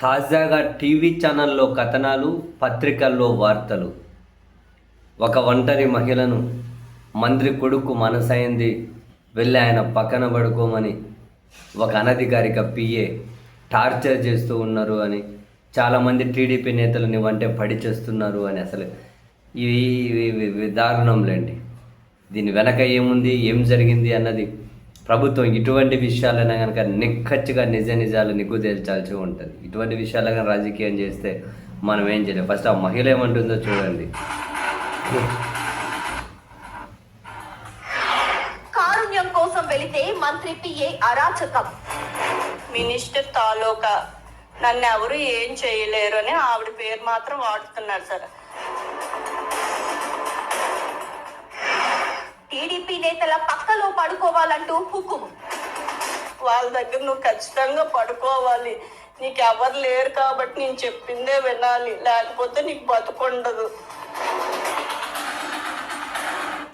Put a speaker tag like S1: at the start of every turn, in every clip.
S1: తాజాగా టీవీ ఛానల్లో కథనాలు పత్రికల్లో వార్తలు. ఒక ఒంటరి మహిళను మంత్రి కొడుకు మనసైంది వెళ్ళి ఆయన పక్కన పడుకోమని ఒక అనధికారిక పిఏ టార్చర్ చేస్తూ ఉన్నారు అని చాలామంది టీడీపీ నేతలని వంటే పడి చేస్తున్నారు అని అసలు ఇవి దారుణంలేండి దీని వెనక ఏముంది ఏం జరిగింది అన్నది ప్రభుత్వం ఇటువంటి విషయాలైనా కనుక నిక్కచ్చిగా నిజ నిజాలు నిగ్గు తేల్చాల్సి ఉంటుంది. ఇటువంటి విషయాలు కానీ రాజకీయం చేస్తే మనం ఏం చేయలేం. ఫస్ట్ ఆ మహిళ ఏమంటుందో చూడండి.
S2: కారుణ్యం కోసం వెళితే మంత్రి పిఏ అరాచకం.
S3: మినిస్టర్ తాలూకా నన్ను ఎవరు ఏం చేయలేరు అని ఆవిడ పేరు మాత్రం వాడుతున్నారు సార్.
S2: టీడీపీ నేతల పడుకోవాలంటూ హుకుం.
S3: వాళ్ళ దగ్గర నువ్వు ఖచ్చితంగా పడుకోవాలి. నీకు ఎవరు లేరు కాబట్టి నేను చెప్పిందే వినాలి. లేకపోతే నీకు బతుకుండదు.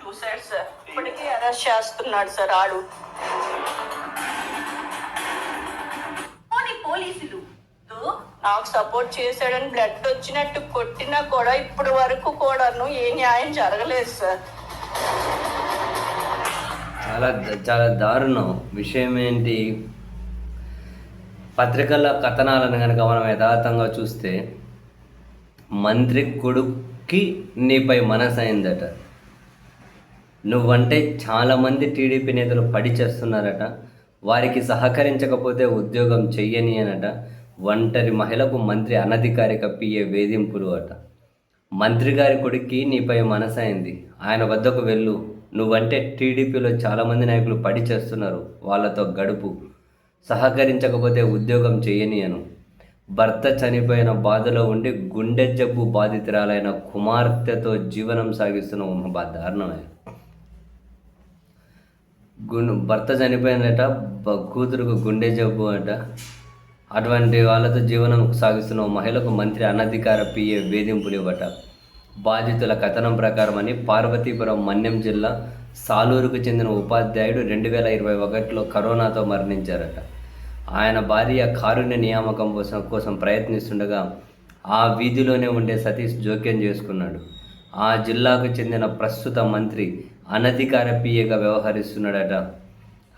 S3: చూసాడు సార్ ఇప్పటికీ అరెస్ట్ చేస్తున్నాడు సార్ ఆడు.
S2: పోలీసులు.
S3: నాకు సపోర్ట్ చేశాడని బ్లడ్ వచ్చినట్టు కొట్టినా కూడా ఇప్పటి వరకు కూడాను ఏ న్యాయం జరగలేదు సార్
S1: చాలా చాలా దారుణం. విషయం ఏంటి పత్రికల కథనాలను కనుక మనం యథార్థంగా చూస్తే మంత్రి కొడుక్కి నీపై మనసైందట నువ్వంటే చాలామంది టీడీపీ నేతలు పడి చేస్తున్నారట. వారికి సహకరించకపోతే ఉద్యోగం చెయ్యని అనట. ఒంటరి మహిళకు మంత్రి అనధికారిక పిఏ వేధింపులు అట. మంత్రి గారి కొడుక్కి నీపై మనసైంది ఆయన వద్దకు వెళ్ళు. నువ్వంటే టీడీపీలో చాలామంది నాయకులు పడి చేస్తున్నారు. వాళ్ళతో గడుపు. సహకరించకపోతే ఉద్యోగం చేయని అను భర్త చనిపోయిన బాధలో ఉండి గుండె జబ్బు బాధితురాలైన కుమార్తెతో జీవనం సాగిస్తున్న ఒక బా దారుణమే గుండె భర్త చనిపోయిందట బ- కూతురుకు గుండె జబ్బు అట. అటువంటి వాళ్ళతో జీవనం సాగిస్తున్న మహిళకు మంత్రి అనధికార పిఏ వేధింపులు ఇవ్వట బాధితుల కథనం ప్రకారం అని పార్వతీపురం మన్యం జిల్లా సాలూరుకు చెందిన ఉపాధ్యాయుడు రెండు వేల ఇరవై ఒకటిలో కరోనాతో మరణించారట. ఆయన భార్య కారుణ్య నియామకం కోసం కోసం ప్రయత్నిస్తుండగా ఆ వీధిలోనే ఉండే సతీష్ జోక్యం చేసుకున్నాడు. ఆ జిల్లాకు చెందిన ప్రస్తుత మంత్రి అనధికార పిఏగా వ్యవహరిస్తున్నాడట.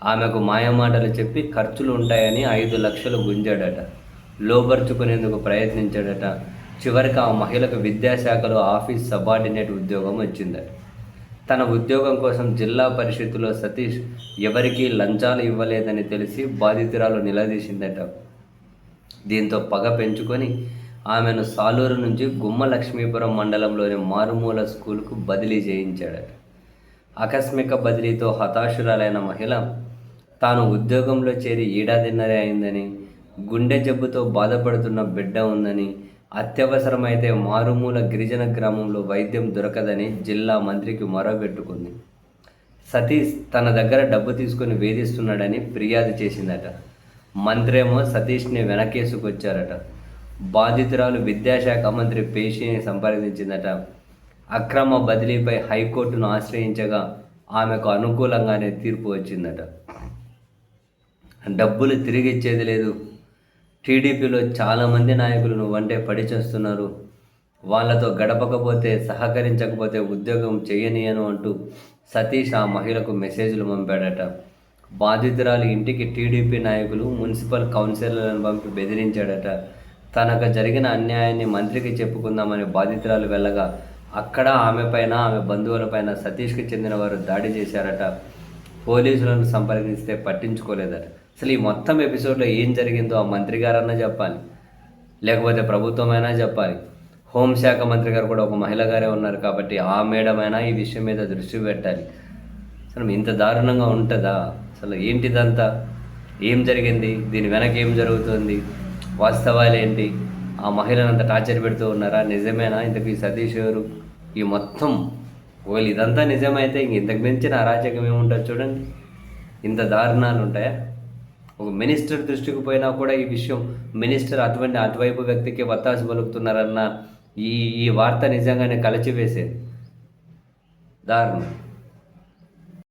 S1: ఆమెకు మాయమాటలు చెప్పి ఖర్చులు ఉంటాయని ఐదు లక్షలు గుంజాడట. లోబర్చుకునేందుకు ప్రయత్నించాడట. చివరికి ఆ మహిళకు విద్యాశాఖలో ఆఫీస్ సబార్డినేట్ ఉద్యోగం వచ్చిందట తన ఉద్యోగం కోసం జిల్లా పరిషత్తులో సతీష్ ఎవరికీ లంచాలు ఇవ్వలేదని తెలిసి బాధితురాలు నిలదీసిందట. దీంతో పగ పెంచుకొని ఆమెను సాలూరు నుంచి గుమ్మ లక్ష్మీపురం మండలంలోని మారుమూల స్కూల్కు బదిలీ చేయించాడట. ఆకస్మిక బదిలీతో హతాశురాలైన మహిళ తాను ఉద్యోగంలో చేరి ఏడాదిన్నరే అయిందని గుండె జబ్బుతో బాధపడుతున్న బిడ్డ ఉందని అత్యవసరమైతే మారుమూల గిరిజన గ్రామంలో వైద్యం దొరకదని జిల్లా మంత్రికి మొరబెట్టుకుంది సతీష్ తన దగ్గర డబ్బు తీసుకుని వేధిస్తున్నాడని ఫిర్యాదు చేసిందట. మంత్రేమో సతీష్ని వెనకేసుకొచ్చారట. బాధితురాలు విద్యాశాఖ మంత్రి పేషిని సంప్రదించిందట. అక్రమ బదిలీపై హైకోర్టును ఆశ్రయించగా ఆమెకు అనుకూలంగానే తీర్పు వచ్చిందట. డబ్బులు తిరిగిచ్చేది లేదు. టీడీపీలో చాలామంది నాయకులు నువ్వంటే పడి చేస్తున్నారు. వాళ్ళతో గడపకపోతే సహకరించకపోతే ఉద్యోగం చేయనీయను అంటూ సతీష్ ఆ మహిళకు మెసేజ్లు పంపాడట. బాధితురాలి ఇంటికి టీడీపీ నాయకులు మున్సిపల్ కౌన్సిలర్లను పంపి బెదిరించాడట. తనకు జరిగిన అన్యాయాన్ని మంత్రికి చెప్పుకుందామని బాధితురాలు వెళ్ళగా అక్కడ ఆమెపైన ఆమె బంధువులపైన సతీష్కి చెందిన వారు దాడి చేశారట. పోలీసులను సంప్రదిస్తే పట్టించుకోలేదట. అసలు ఈ మొత్తం ఎపిసోడ్లో ఏం జరిగిందో ఆ మంత్రి గారన్నా చెప్పాలి. లేకపోతే ప్రభుత్వం అయినా చెప్పాలి. హోంశాఖ మంత్రి గారు కూడా ఒక మహిళ గారే ఉన్నారు కాబట్టి ఆ మేడమైనా ఈ విషయం మీద దృష్టి పెట్టాలి. అసలు ఇంత దారుణంగా ఉంటుందా? అసలు ఏంటిదంతా? ఏం జరిగింది? దీని వెనక ఏం జరుగుతుంది? వాస్తవాలు ఏంటి? ఆ మహిళను అంత టార్చర్ పెడుతూ ఉన్నారా? నిజమేనా? ఇంతకు ఈ సతీష్ గారు ఈ మొత్తం ఒకవేళ ఇదంతా నిజమైతే ఇంక ఇంతకు మించిన అరాచకం ఏముంటుంది చూడండి. ఇంత దారుణాలు ఉంటాయా? ఒక మినిస్టర్ దృష్టికి పోయినా కూడా ఈ విషయం మినిస్టర్ అటువంటి అటువైపు వ్యక్తికి వత్తాసు పలుకుతున్నారన్న ఈ ఈ వార్త నిజంగానే కలచివేసేది దారుణం.